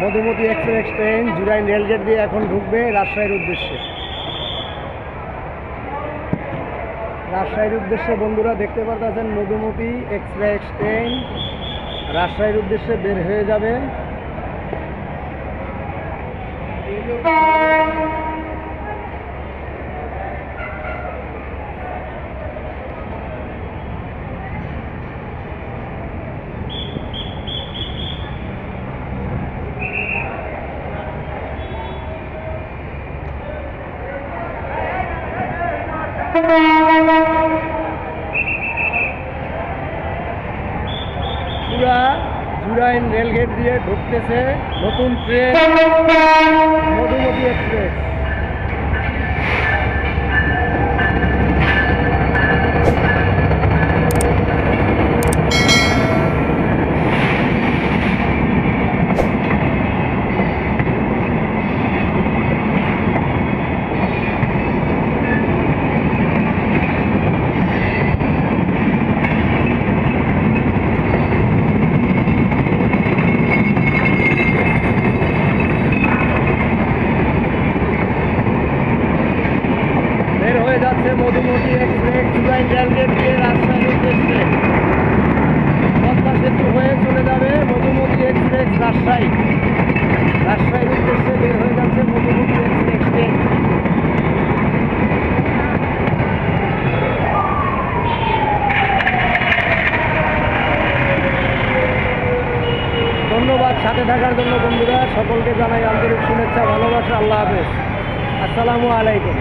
Madhumati express train Jurain rail gate দিয়ে এখন ঢুকবে রাজশাহীর উদ্দেশ্যে। রাজশাহীর উদ্দেশ্যে বন্ধুরা দেখতে পারতেছেন মধুমতি এক্সপ্রেস ট্রেন। রাজশাহীর উদ্দেশ্যে বের হয়ে যাবে। পুরা জুরাইন রেলগেট দিয়ে ঢুকতেছে নতুন ট্রেন মধুমতি এক্সপ্রেস। যাচ্ছে মধুমতি এক্সপ্রেস জুরাইন রেলগেট দিয়ে রাজশাহীর উদ্দেশ্যে পদ্মা সেতু হয়ে চলে যাবে মধুমতি এক্সপ্রেস রাজশাহী। রাজশাহীর উদ্দেশ্যে বের হয়ে যাচ্ছে মধুমতি এক্সপ্রেস। ট্রেন ধন্যবাদ সাথে থাকার জন্য বন্ধুরা, সকলকে জানাই আন্তরিক শুভেচ্ছা, ভালোবাসা, আল্লাহ হাফেজ। আসসালামু আলাইকুম।